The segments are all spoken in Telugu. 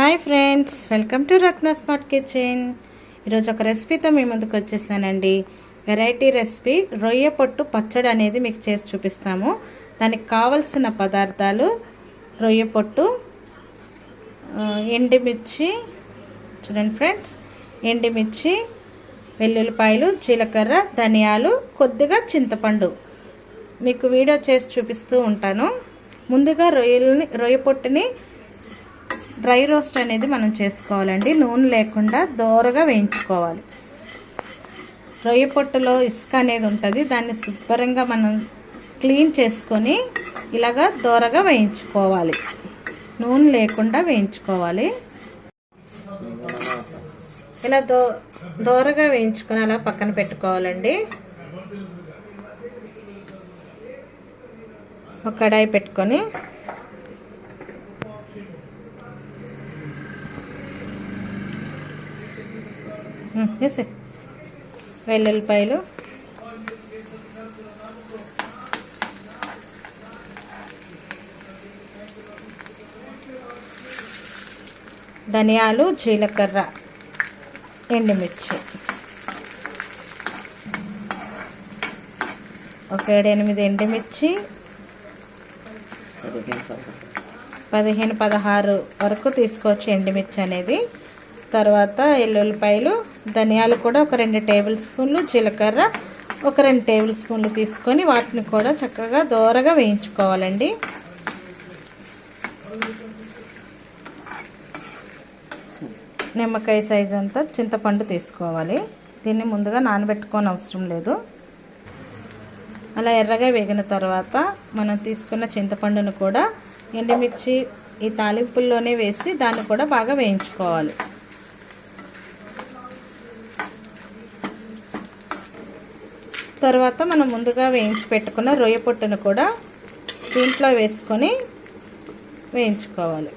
Hi friends welcome to Ratna smart kitchen. ఈరోజు ఒక రెసిపీతో మీ ముందుకు వచ్చేసానండి. వెరైటీ రెసిపీ రొయ్య పొట్టు పచ్చడి అనేది మీకు చేసి చూపిస్తాము. దానికి కావలసిన పదార్థాలు రొయ్య పొట్టు ఎండిమిర్చి చూడండి ఫ్రెండ్స్ ఎండిమిర్చి వెల్లుల్లిపాయలు జీలకర్ర ధనియాలు కొద్దిగా చింతపండు. మీకు వీడియో చేసి చూపిస్తూ ఉంటాను. ముందుగా రొయ్యలని రొయ్య పొట్టుని డ్రై రోస్ట్ అనేది మనం చేసుకోవాలండి. నూనె లేకుండా దోరగా వేయించుకోవాలి. రొయ్య పొట్టులో ఇసుక అనేది ఉంటుంది. దాన్ని శుభ్రంగా మనం క్లీన్ చేసుకొని ఇలాగా దోరగా వేయించుకోవాలి. నూనె లేకుండా వేయించుకోవాలి. ఇలా దో దోరగా వేయించుకొని అలా పక్కన పెట్టుకోవాలండి. ఒక కడాయి పెట్టుకొని వేసే వెల్లుల్లిపాయలు. ధనియాలు జీలకర్ర ఎండుమిర్చి. ఒక ఏడెనిమిది ఎండుమిర్చి. పదిహేను పదహారు వరకు తీసుకోవచ్చు ఎండుమిర్చి అనేది. తర్వాత ఎల్లుల్లిపాయలు ధనియాలు కూడా ఒక రెండు టేబుల్ స్పూన్లు జీలకర్ర ఒక రెండు టేబుల్ స్పూన్లు తీసుకొని వాటిని కూడా చక్కగా దోరగా వేయించుకోవాలండి. నిమ్మకాయ సైజ్ అంతా చింతపండు తీసుకోవాలి. దీన్ని ముందుగా నానబెట్టుకోని అవసరం లేదు. అలా ఎర్రగా వేగిన తర్వాత మనం తీసుకున్న చింతపండును కూడా ఎండుమిర్చి ఈ తాలింపుల్లోనే వేసి దాన్ని కూడా బాగా వేయించుకోవాలి. తర్వాత మనం ముందుగా వేయించి పెట్టుకున్న రొయ్య పొట్టును కూడా దీంట్లో వేసుకొని వేయించుకోవాలి.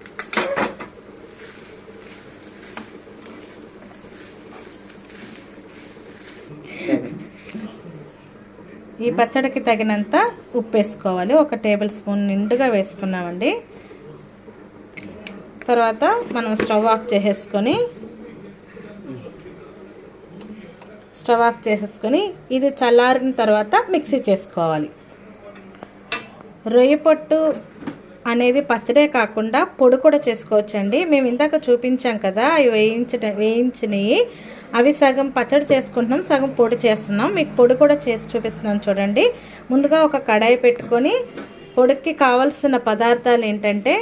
ఈ పచ్చడికి తగినంత ఉప్పు వేసుకోవాలి. ఒక టేబుల్ స్పూన్ నిండుగా వేసుకున్నామండి. తర్వాత మనం స్టవ్ ఆఫ్ చేసేసుకొని స్టవ్ ఆఫ్ చేసేసుకొని ఇది చల్లారిన తర్వాత మిక్సీ చేసుకోవాలి. రొయ్య పొట్టు అనేది పచ్చడే కాకుండా పొడి కూడా చేసుకోవచ్చండి. మేము ఇందాక చూపించాం కదా అవి వేయించట వేయించినవి. అవి సగం పచ్చడి చేసుకుంటున్నాం సగం పొడి చేస్తున్నాం. మీకు పొడి కూడా చేసి చూపిస్తున్నాం చూడండి. ముందుగా ఒక కడాయి పెట్టుకొని పొడికి కావాల్సిన పదార్థాలు ఏంటంటే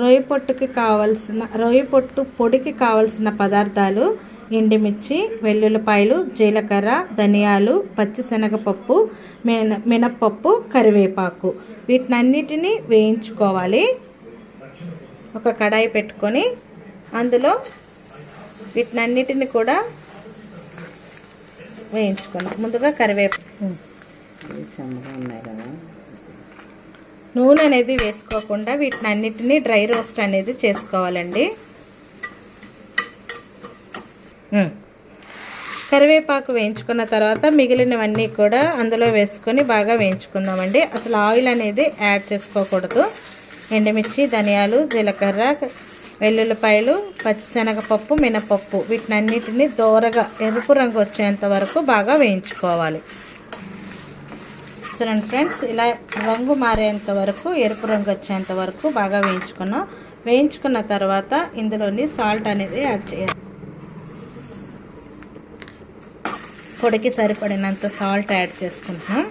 రొయ్య పొట్టుకి కావలసిన రొయ్య పొట్టు పొడికి కావలసిన పదార్థాలు ఎండుమిర్చి వెల్లుల్లిపాయలు జీలకర్ర ధనియాలు పచ్చిశనగపప్పు మిన మినప్పప్పు కరివేపాకు. వీటినన్నిటినీ వేయించుకోవాలి. ఒక కడాయి పెట్టుకొని అందులో వీటినన్నిటిని కూడా వేయించుకున్నాం ముందుగా కరివేపాకు నూనె అనేది వేసుకోకుండా వీటిని అన్నిటినీ డ్రై రోస్ట్ అనేది చేసుకోవాలండి. కరివేపాకు వేయించుకున్న తర్వాత మిగిలినవన్నీ కూడా అందులో వేసుకొని బాగా వేయించుకుందామండి. అసలు ఆయిల్ అనేది యాడ్ చేసుకోకూడదు. ఎండుమిర్చి ధనియాలు జీలకర్ర వెల్లుల్లిపాయలు పచ్చిశనగపప్పు మినపప్పు వీటిని అన్నిటినీ దోరగా ఎరుపు రంగు వచ్చేంత వరకు బాగా వేయించుకోవాలి. చూడండి ఫ్రెండ్స్ ఇలా రంగు మారేంత వరకు ఎరుపు రంగు వచ్చేంత వరకు బాగా వేయించుకున్నాం. వేయించుకున్న తర్వాత ఇందులోని సాల్ట్ అనేది యాడ్ చేయాలి. పొడికి సరిపడినంత సాల్ట్ యాడ్ చేసుకుంటున్నాం.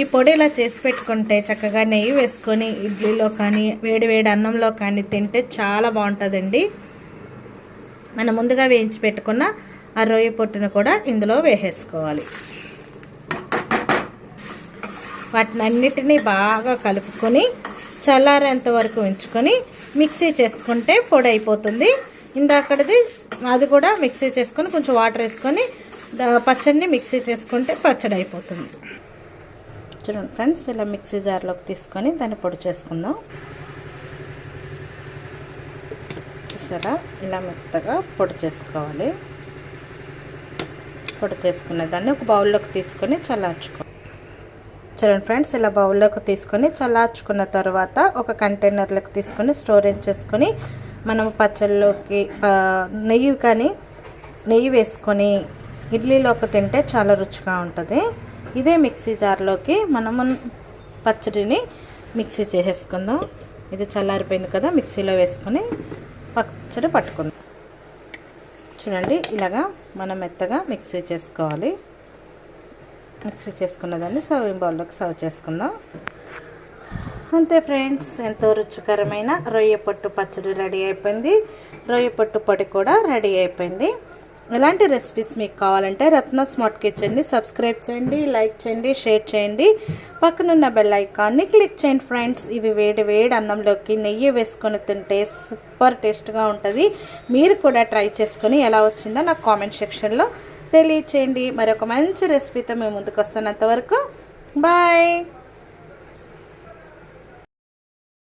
ఈ పొడి ఇలా చేసి పెట్టుకుంటే చక్కగా నెయ్యి వేసుకొని ఇడ్లీలో కానీ వేడి వేడి అన్నంలో కానీ తింటే చాలా బాగుంటుందండి. మనం ముందుగా వేయించి పెట్టుకున్న ఆ రొయ్య పొట్టును కూడా ఇందులో వేసేసుకోవాలి. వాటిని అన్నిటినీ బాగా కలుపుకొని చల్లారేంత వరకు ఉంచుకొని మిక్సీ చేసుకుంటే పొడి అయిపోతుంది ఇందాకటిది అది కూడా మిక్సీ చేసుకొని కొంచెం వాటర్ వేసుకొని పచ్చడిని మిక్సీ చేసుకుంటే పచ్చడి అయిపోతుంది చూడండి ఫ్రెండ్స్ ఇలా మిక్సీ జార్లోకి తీసుకొని దాన్ని పొడి చేసుకుందాం. చూసారా? ఇలా మెత్తగా పొడి చేసుకోవాలి. పొడి చేసుకున్న దాన్ని ఒక బౌల్లోకి తీసుకొని చల్లార్చుకోవాలి చూడండి ఫ్రెండ్స్ ఇలా బౌల్లోకి తీసుకొని చల్లార్చుకున్న తర్వాత ఒక కంటైనర్లోకి తీసుకొని స్టోరేజ్ చేసుకొని మనం పచ్చళ్ళలోకి నెయ్యి కానీ నెయ్యి వేసుకొని ఇడ్లీలోకి తింటే చాలా రుచిగా ఉంటుంది. ఇదే మిక్సీ జార్లోకి మనము పచ్చడిని మిక్సీ చేసేసుకుందాం. ఇది చల్లారిపోయింది కదా మిక్సీలో వేసుకొని పచ్చడి పట్టుకుందాం. చూడండి ఇలాగా మనం మెత్తగా మిక్సీ చేసుకోవాలి. మిక్సీ చేసుకున్న దాన్ని సర్వింగ్ బౌల్లోకి సర్వ్ చేసుకుందాం. అంతే ఫ్రెండ్స్ ఎంతో రుచికరమైన రొయ్య పొట్టు పచ్చడి రెడీ అయిపోయింది. రొయ్య పట్టు పొడి కూడా రెడీ అయిపోయింది. ఎలాంటి రెసిపీస్ మీకు కావాలంటే రత్న స్మార్ట్ కిచెన్ని సబ్స్క్రైబ్ చేయండి లైక్ చేయండి షేర్ చేయండి. పక్కనున్న బెల్ ఐకాన్ని క్లిక్ చేయండి ఫ్రెండ్స్. ఇవి వేడి వేడి అన్నంలోకి నెయ్యి వేసుకొని తింటే సూపర్ టేస్ట్గా ఉంటుంది. మీరు కూడా ట్రై చేసుకొని ఎలా వచ్చిందో నాకు కామెంట్ సెక్షన్లో తెలియచేయండి. మరొక మంచి రెసిపీతో మేము ముందుకు వస్తున్నంత వరకు బాయ్